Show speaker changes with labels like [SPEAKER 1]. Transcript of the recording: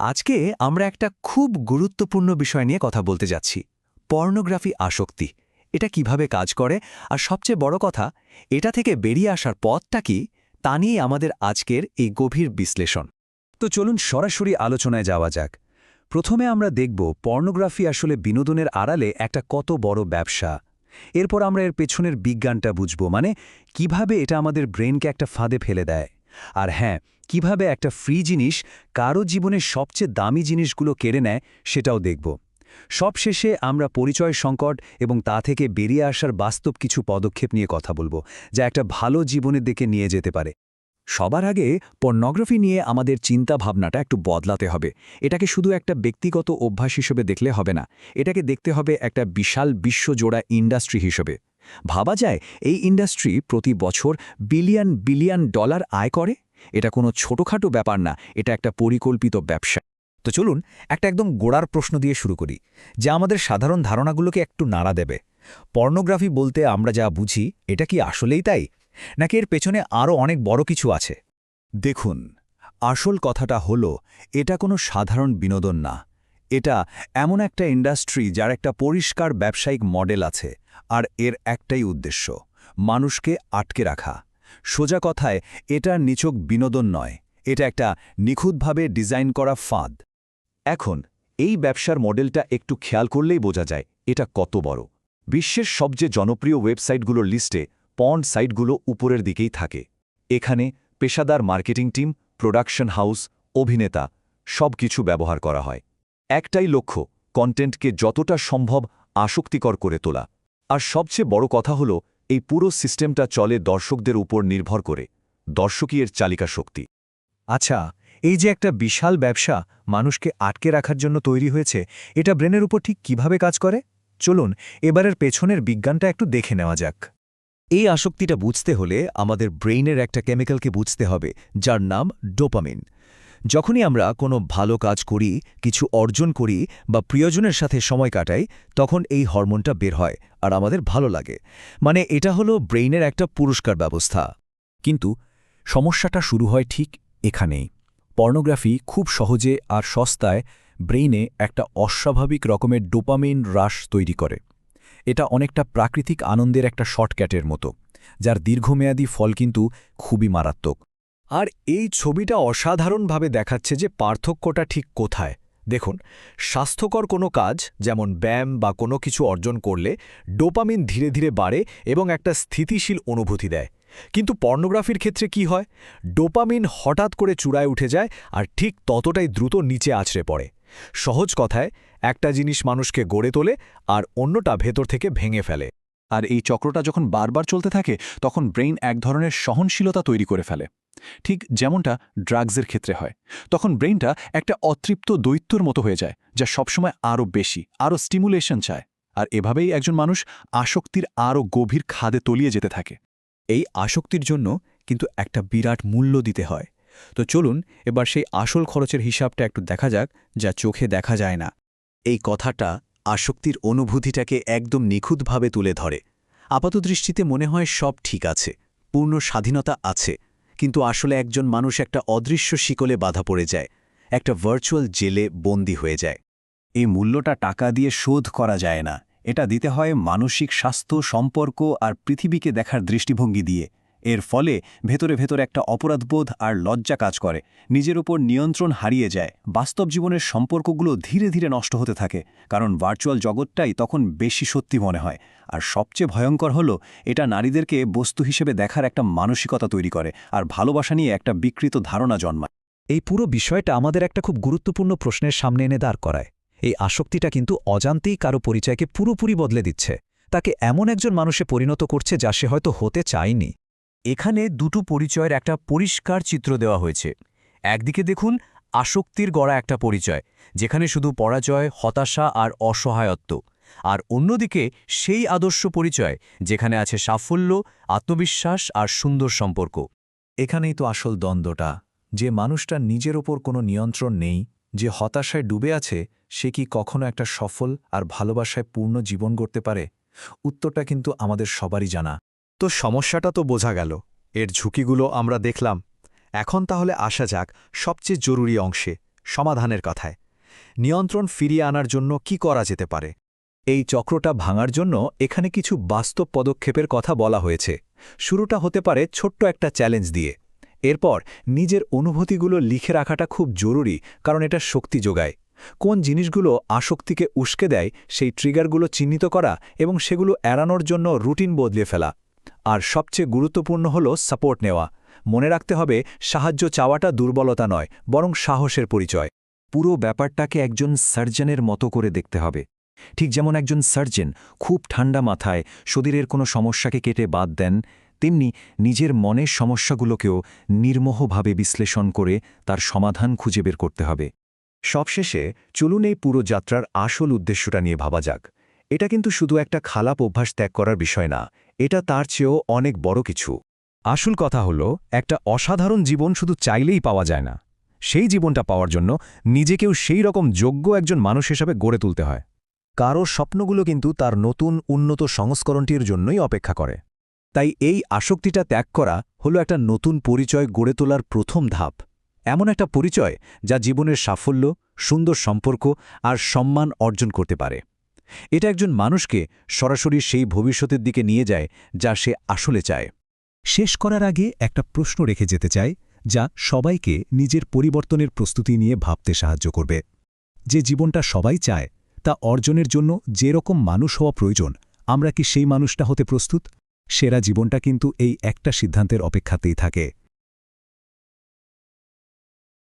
[SPEAKER 1] আজকে আমরা একটা খুব গুরুত্বপূর্ণ বিষয় নিয়ে কথা বলতে যাচ্ছি, পর্নোগ্রাফি আসক্তি। এটা কীভাবে কাজ করে? আর সবচেয়ে বড় কথা, এটা থেকে বেরিয়ে আসার পথটা কি? তা নিয়ে আমাদের আজকের এই গভীর বিশ্লেষণ। তো চলুন সরাসরি আলোচনায় যাওয়া যাক। প্রথমে আমরা দেখব পর্নোগ্রাফি আসলে বিনোদনের আড়ালে একটা কত বড় ব্যবসা। এরপর আমরা এর পেছনের বিজ্ঞানটা বুঝব মানে কীভাবে এটা আমাদের ব্রেনকে একটা ফাঁদে ফেলে দেয়। আর হ্যাঁ কীভাবে একটা ফ্রি জিনিস কারও জীবনের সবচেয়ে দামি জিনিসগুলো কেড়ে নেয় সেটাও দেখব। সবশেষে আমরা পরিচয় সংকট এবং তা থেকে বেরিয়ে আসার বাস্তব কিছু পদক্ষেপ নিয়ে কথা বলব, যা একটা ভালো জীবনের দিকে নিয়ে যেতে পারে। সবার আগে পর্নোগ্রাফি নিয়ে আমাদের চিন্তা ভাবনাটা একটু বদলাতে হবে। এটাকে শুধু একটা ব্যক্তিগত অভ্যাস হিসেবে দেখলে হবে না, এটাকে দেখতে হবে একটা বিশাল বিশ্বজোড়া ইন্ডাস্ট্রি হিসেবে। ভাবা যায় এই ইন্ডাস্ট্রি প্রতি বছর বিলিয়ন বিলিয়ন ডলার আয় করে? এটা কোনো ছোটখাটো ব্যাপার না, এটা একটা পরিকল্পিত ব্যবসা। তো চলুন একটা একদম গোড়ার প্রশ্ন দিয়ে শুরু করি, যা আমাদের সাধারণ ধারণাগুলোকে একটু নাড়া দেবে। পর্নোগ্রাফি বলতে আমরা যা বুঝি, এটা কি আসলেই তাই? নাকি এর পেছনে আরও অনেক বড় কিছু আছে? দেখুন, আসল কথাটা হলো, এটা কোনো সাধারণ বিনোদন না। এটা এমন একটা ইন্ডাস্ট্রি যার একটা পরিষ্কার ব্যবসায়িক মডেল আছে। আর এর একটাই উদ্দেশ্য, মানুষকে আটকে রাখা। সোজা কথায়, এটা নিচক বিনোদন নয়, এটা একটা নিখুঁতভাবে ডিজাইন করা ফাঁদ। এখন, এই ব্যবসার মডেলটা একটু খেয়াল করলেই বোঝা যায়, এটা কত বড়। বিশ্বের সবচেয়ে জনপ্রিয় ওয়েবসাইটগুলোর লিস্টে পন্ড সাইটগুলো উপরের দিকেই থাকে। এখানে পেশাদার মার্কেটিং টিম, প্রোডাকশন হাউস, অভিনেতা সব কিছু ব্যবহার করা হয়। একটাই লক্ষ্য, কন্টেন্টকে যতটা সম্ভব আসক্তিকর করে তোলা। আর সবচেয়ে বড় কথা হল, এই পুরো সিস্টেমটা চলে দর্শকদের উপর নির্ভর করে দর্শকই এর চালিকা শক্তি। আচ্ছা এই যে একটা বিশাল ব্যবসা মানুষকে আটকে রাখার জন্য তৈরি হয়েছে, এটা ব্রেনের উপর ঠিক কীভাবে কাজ করে? চলুন, এবারের পেছনের বিজ্ঞানটা একটু দেখে নেওয়া যাক। এই আসক্তিটা বুঝতে হলে আমাদের ব্রেইনের একটা কেমিক্যালকে বুঝতে হবে, যার নাম ডোপামিন। যখনই আমরা কোনো ভালো কাজ করি, কিছু অর্জন করি বা প্রিয়জনের সাথে সময় কাটাই, তখন এই হরমোনটা বের হয় আর আমাদের ভালো লাগে। মানে এটা হলো ব্রেইনের একটা পুরস্কার ব্যবস্থা। কিন্তু সমস্যাটা শুরু হয় ঠিক এখানেই। পর্নোগ্রাফি খুব সহজে আর সস্তায় ব্রেইনে একটা অস্বাভাবিক রকমের ডোপামিন হ্রাস তৈরি করে। এটা অনেকটা প্রাকৃতিক আনন্দের একটা শর্টক্যাটের মতো, যার দীর্ঘমেয়াদী ফল কিন্তু খুবই মারাত্মক। আর এই ছবিটা অসাধারণভাবে দেখাচ্ছে যে পার্থক্যটা ঠিক কোথায়। দেখুন, স্বাস্থ্যকর কোনো কাজ, যেমন ব্যায়াম বা কোনো কিছু অর্জন করলে ডোপামিন ধীরে ধীরে বাড়ে এবং একটা স্থিতিশীল অনুভূতি দেয়। কিন্তু পর্নোগ্রাফির ক্ষেত্রে কি হয়? ডোপামিন হঠাৎ করে চূড়ায় উঠে যায় আর ঠিক ততটাই দ্রুত নিচে আছড়ে পড়ে। সহজ কথায়, একটা জিনিস মানুষকে গড়ে তোলে আর অন্যটা ভেতর থেকে ভেঙে ফেলে।
[SPEAKER 2] আর এই চক্রটা যখন বারবার চলতে থাকে, তখন ব্রেইন এক ধরনের সহনশীলতা তৈরি করে ফেলে। ঠিক যেমনটা ড্রাগসের ক্ষেত্রে হয়, তখন ব্রেইনটা একটা অতৃপ্ত দৈত্যর মতো হয়ে যায়, যা সবসময় আরও বেশি, আরও স্টিমুলেশন চায়। আর এভাবেই একজন মানুষ আসক্তির আরও গভীর খাদে তলিয়ে যেতে থাকে।
[SPEAKER 1] এই আসক্তির জন্য কিন্তু একটা বিরাট মূল্য দিতে হয়। তো চলুন এবার সেই আসল খরচের হিসাবটা একটু দেখা যাক, যা চোখে দেখা যায় না। এই কথাটা আসক্তির অনুভূতিটাকে একদম নিখুঁতভাবে তুলে ধরে। আপাতদৃষ্টিতে মনে হয় সব ঠিক আছে, পূর্ণ স্বাধীনতা আছে কিন্তু আসলে একজন মানুষ একটা অদৃশ্য শিকলে বাধা পড়ে যায়, একটা ভার্চুয়াল জেলে বন্দী হয়ে যায়। এই মূল্যটা টাকা দিয়ে শোধ করা যায় না, এটা দিতে হয় মানসিক স্বাস্থ্য, সম্পর্ক আর পৃথিবীকে দেখার দৃষ্টিভঙ্গি দিয়ে। এর ফলে ভেতরে ভেতরে একটা অপরাধবোধ আর লজ্জা কাজ করে। নিজের উপর নিয়ন্ত্রণ হারিয়ে যায়। বাস্তব জীবনের সম্পর্কগুলো ধীরে ধীরে নষ্ট হতে থাকে, কারণ ভার্চুয়াল জগৎটাই তখন বেশি সত্যি মনে হয়। আর সবচেয়ে ভয়ঙ্কর হলো, এটা নারীদেরকে বস্তু হিসেবে দেখার একটা মানসিকতা তৈরি করে, আর ভালোবাসা নিয়ে একটা বিকৃত ধারণা জন্মায়। এই পুরো বিষয়টা আমাদের একটা খুব গুরুত্বপূর্ণ প্রশ্নের সামনে এনে দাঁড় করায়। এই আসক্তিটা কিন্তু অজান্তেই কারও পরিচয়কে পুরোপুরি বদলে দিচ্ছে। তাকে এমন একজন মানুষে পরিণত করছে যা সে হয়তো হতে চায়নি। এখানে দুটো পরিচয়ের একটা পরিষ্কার চিত্র দেওয়া হয়েছে। একদিকে দেখুন, আসক্তির গড়া একটা পরিচয়, যেখানে শুধু পরাজয়, হতাশা আর অসহায়ত্ব। আর অন্যদিকে সেই আদর্শ পরিচয়, যেখানে আছে সাফল্য, আত্মবিশ্বাস আর সুন্দর সম্পর্ক। এখানেই তো আসল দ্বন্দ্বটা, যে মানুষটা নিজের ওপর কোনো নিয়ন্ত্রণ নেই, যে হতাশায় ডুবে আছে, সে কি কখনো একটা সফল আর ভালোবাসায় পূর্ণ জীবন গড়তে পারে? উত্তরটা কিন্তু আমাদের সবারই জানা। তো সমস্যাটা তো বোঝা গেল। এর ঝুঁকিগুলো আমরা দেখলাম। এখন তাহলে আসা যাক সবচেয়ে জরুরি অংশে, সমাধানের কথায়। নিয়ন্ত্রণ ফিরিয়ে আনার জন্য কি করা যেতে পারে? এই চক্রটা ভাঙার জন্য এখানে কিছু বাস্তব পদক্ষেপের কথা বলা হয়েছে। শুরুটা হতে পারে ছোট্ট একটা চ্যালেঞ্জ দিয়ে। এরপর নিজের অনুভূতিগুলো লিখে রাখাটা খুব জরুরি, কারণ এটা শক্তি যোগায়। কোন জিনিসগুলো আসক্তিকে উস্কে দেয়, সেই ট্রিগারগুলো চিহ্নিত করা এবং সেগুলো এড়ানোর জন্য রুটিন বদলে ফেলা। আর সবচেয়ে গুরুত্বপূর্ণ হল সাপোর্ট নেওয়া। মনে রাখতে হবে, সাহায্য চাওয়াটা দুর্বলতা নয়, বরং সাহসের পরিচয়। পুরো ব্যাপারটাকে একজন সার্জনের মতো করে দেখতে হবে। ঠিক যেমন একজন সার্জন খুব ঠান্ডা মাথায় শরীরের কোনো সমস্যাকে কেটে বাদ দেন, তেমনি নিজের মনের সমস্যাগুলোকেও নির্মোহভাবে বিশ্লেষণ করে তার সমাধান খুঁজে বের করতে হবে। সবশেষে চলুন এই পুরো যাত্রার আসল উদ্দেশ্যটা নিয়ে ভাবা যাক। এটা কিন্তু শুধু একটা খালাপ অভ্যাস ত্যাগ করার বিষয় না এটা তার চেয়েও অনেক বড় কিছু। আসল কথা হল, একটা অসাধারণ জীবন শুধু চাইলেই পাওয়া যায় না। সেই জীবনটা পাওয়ার জন্য নিজেকেও সেই রকম যোগ্য একজন মানুষ হিসাবে গড়ে তুলতে হয়। কারও স্বপ্নগুলো কিন্তু তার নতুন, উন্নত সংস্করণটির জন্যই অপেক্ষা করে। তাই এই আসক্তিটা ত্যাগ করা হলো একটা নতুন পরিচয় গড়ে তোলার প্রথম ধাপ। এমন একটা পরিচয় যা জীবনের সাফল্য, সুন্দর সম্পর্ক আর সম্মান অর্জন করতে পারে। এটা একজন মানুষকে সরাসরি সেই ভবিষ্যতের দিকে নিয়ে যায় যা সে আসলে চায়। শেষ করার আগে একটা প্রশ্ন রেখে যেতে চাই, যা সবাইকে নিজের পরিবর্তনের প্রস্তুতি নিয়ে ভাবতে সাহায্য করবে। যে জীবনটা সবাই চায়, তা অর্জনের জন্য যে রকম মানুষ হওয়া প্রয়োজন, আমরা কি সেই মানুষটা হতে প্রস্তুত? সেরা জীবনটা কিন্তু এই একটা সিদ্ধান্তের অপেক্ষাতেই থাকে।